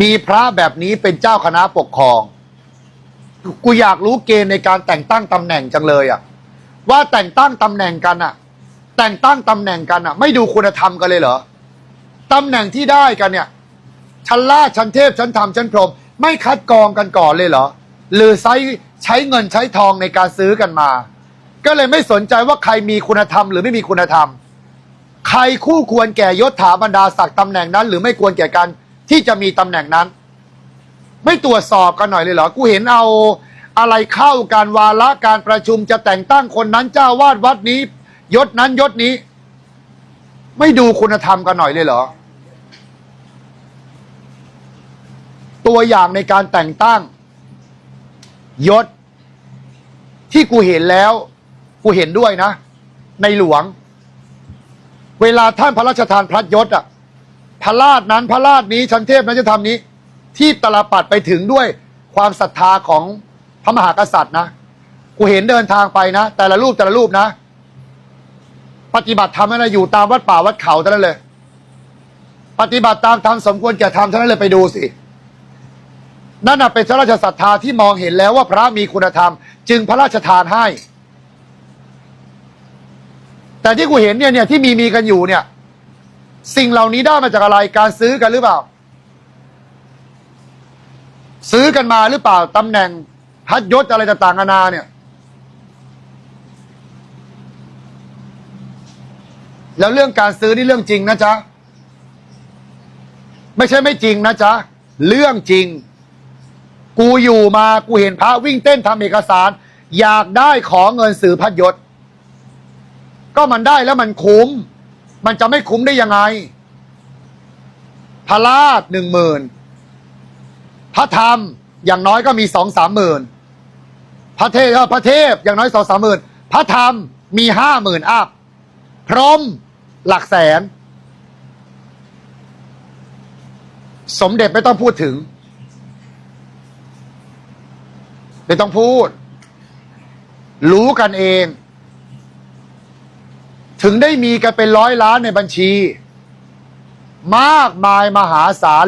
มีพระแบบนี้เป็นเจ้าคณะปกครอง กูอยากรู้เกณฑ์ในการแต่งตั้งตำแหน่งจังเลยอะว่าแต่งตั้งตำแหน่งกันอะแต่งตั้งตำแหน่งกันอะไม่ดูคุณธรรมกันเลยเหรอตำแหน่งที่ได้กันเนี่ยชั้นล่าชั้นเทพชั้นธรรมชั้นพรหมไม่คัดกรองกันก่อนเลยเหรอหรือใช้ใช้เงินใช้ทองในการซื้อกันมา ก็เลยไม่สนใจว่าใครมีคุณธรรมหรือไม่มีคุณธรรม ใครคู่ควรแก่ยศถาบรรดาศักดิ์ตำแหน่งนั้น หรือไม่ควรแก่การ ที่จะมีตำแหน่งนั้น ไม่ตรวจสอบกันหน่อยเลยเหรอ กูเห็นเอาอะไรเข้าการวาระการประชุมจะแต่งตั้งคนนั้นเจ้าวาดวัดนี้ ยศนั้นยศนี้ ไม่ดูคุณธรรมกันหน่อยเลยเหรอ ตัวอย่างในการแต่งตั้ง ยศ ที่กูเห็นแล้ว กูเห็นด้วยนะ ในหลวง เวลาท่านพระราชทานพระยศอะ พระราชนั้นพระราชนี้ชั้นเทพนั้นจะทำนี้ ที่ตลปัดไปถึงด้วยความศรัทธาของพระมหากษัตริย์นะกูเห็นเดินทางไปนะ แต่ละรูปแต่ละรูปนะ ปฏิบัติธรรมนะอยู่ตามวัดป่าวัดเขาเท่านั้นเลย ปฏิบัติตามธรรมสมควรแก่ธรรมเท่านั้นเลยไปดูสินั่นนะเป็นพระราชศรัทธาที่มองเห็นแล้วว่าพระมีคุณธรรม จึงพระราชทานให้ แต่ที่กูเห็นเนี่ยเนี่ยที่มีมีกันอยู่เนี่ย สิ่งเหล่านี้ได้มาจากอะไรการซื้อกันหรือเปล่า ซื้อกันมาหรือเปล่าตำแหน่งพัดยศอะไรต่างๆนานาเนี่ย แล้วเรื่องการซื้อนี่เรื่องจริงนะจ๊ะ ไม่ใช่ไม่จริงนะจ๊ะ เรื่องจริง กูอยู่มากูเห็นพระวิ่งเต้นทำเอกสาร อยากได้ขอเงินสื่อพัดยศ ก็มันได้แล้วมันคุ้ม มันจะไม่คุ้มได้ยังไง พระราชหนึ่งหมื่นพระธรรมอย่างน้อยก็มีสองสามหมื่นพระเทพเอ่อพระเทพอย่างน้อยสองสามหมื่นพระธรรมมีห้าหมื่นอัพพรมหลักแสน สมเด็จไม่ต้องพูดถึง ไม่ต้องพูด รู้กันเอง ถึงได้มีกันเป็นร้อยล้านในบัญชี มากมายมหาศาล